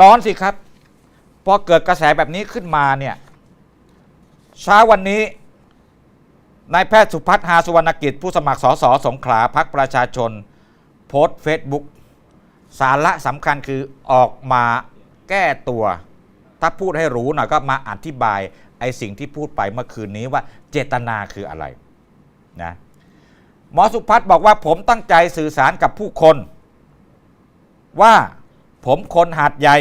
ร้อนสิครับพอเกิดกระแสแบบนี้ขึ้นมาเนี่ยเช้าวันนี้นายแพทย์สุพัฒน์หาสุวรรณกิจ ผู้สมัครสสสงขลาพักประชาชน โพสต์เฟซบุ๊กสาระสำคัญคือออกมาแก้ตัว ถ้าพูดให้รู้หน่อยก็มาอธิบายไอ้สิ่งที่พูดไปเมื่อคืนนี้ว่าเจตนาคืออะไรนะหมอสุพัฒน์บอกว่าผมตั้งใจสื่อสารกับผู้คน ว่า ผมคนหาดใหญ่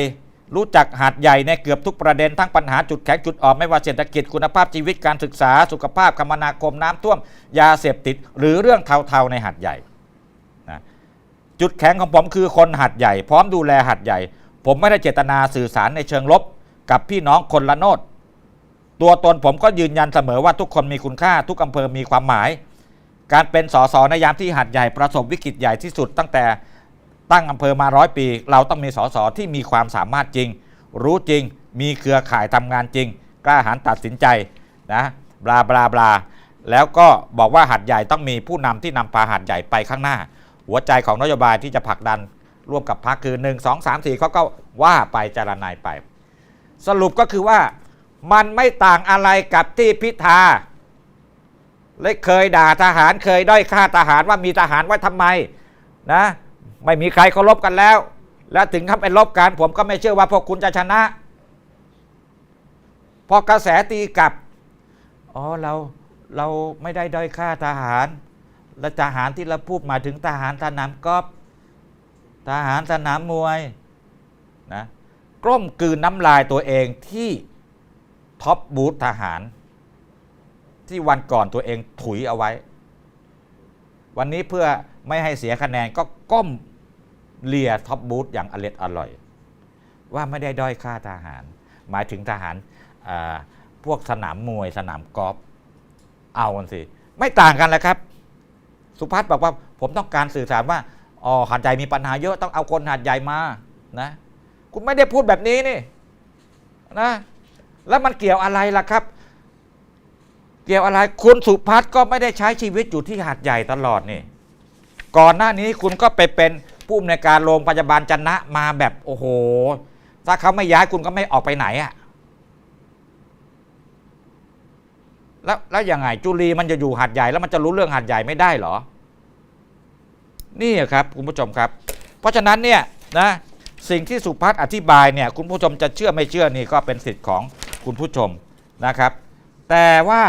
รู้จักหาดใหญ่ในเกือบทุกประเด็นทั้งปัญหาจุดแข็งจุดอ่อนไม่ว่าเศรษฐกิจคุณภาพชีวิตการศึกษา สุขภาพคมนาคมน้ำท่วม ยาเสพติด หรือเรื่องเทาๆในหาดใหญ่นะจุดแข็งของผมคือคนหาดใหญ่ พร้อมดูแลหาดใหญ่ ผมไม่ได้เจตนาสื่อสารในเชิงลบ กับพี่น้องคนละโนดตัวตนผมก็ยืนยันเสมอว่าทุกคนมีคุณค่า ทุกอำเภอมีความหมาย การเป็นสสในยามที่หาดใหญ่ประสบวิกฤตใหญ่ที่สุดตั้งแต่ ตั้งอำเภอมาร้อยปี เราต้องมีสสที่มีความสามารถจริง รู้จริง มีเครือข่ายทำงานจริง กล้าหาญตัดสินใจนะบลาบลาบลาแล้วก็บอกว่าหัดใหญ่ต้องมีผู้นำที่นำพาหัดใหญ่ไปข้างหน้า หัวใจของนโยบายที่จะผลักดันร่วมกับพรรคคือ 1 2 3 4เขาก็ว่าไปจารนายไป สรุปก็คือว่ามันไม่ต่างอะไรกับที่พิธาและเคยด่าทหารเคยด้อยค่าทหารว่ามีทหารไว้ทำไมนะ ไม่มีใครเคารพกันแล้ว แล้วถึงขั้นเป็นลบกันผมก็ไม่เชื่อว่าพวกคุณจะชนะ พอกระแสตีกลับ อ๋อเราเราไม่ได้ด้อยค่าทหาร และทหารที่เราพูดหมายถึงทหารสนามกอล์ฟทหารสนามมวยนะกล้มกลืนน้ำลายตัวเองที่ท็อปบูธทหาร ที่วันก่อนตัวเองถุยเอาไว้ วันนี้เพื่อไม่ให้เสียคะแนนก็ก้ม เลียท็อปบูธอย่างอร็ดอร่อย ว่าไม่ได้ด้อยค่าทหาร หมายถึงทหารพวกสนามมวยสนามกอล์ฟเอากันสิ ไม่ต่างกันแหละครับ สุพัฒน์บอกว่าผมต้องการสื่อสารว่าอ๋อหาดใหญ่มีปัญหาเยอะต้องเอาคนหาดใหญ่มานะ คุณไม่ได้พูดแบบนี้นี่นะแล้วมันเกี่ยวอะไรล่ะครับ เกี่ยวอะไรคุณสุพัฒน์ก็ไม่ได้ใช้ชีวิตอยู่ที่หาดใหญ่ตลอดนี่ ก่อนหน้านี้คุณก็ไปเป็น ผู้อำนวยการโรงพยาบาลจันนะมาแบบโอ้โห ถ้าเขาไม่ย้ายคุณก็ไม่ออกไปไหนอะแล้วแล้วยังไงจุลีมันจะอยู่หาดใหญ่แล้วมันจะรู้เรื่องหาดใหญ่ไม่ได้เหรอ นี่ครับคุณผู้ชมครับ เพราะฉะนั้นเนี่ยนะสิ่งที่สุพัฒน์อธิบายเนี่ยคุณผู้ชมจะเชื่อไม่เชื่อนี่ก็เป็นสิทธิ์ของคุณผู้ชมนะครับ แต่ว่า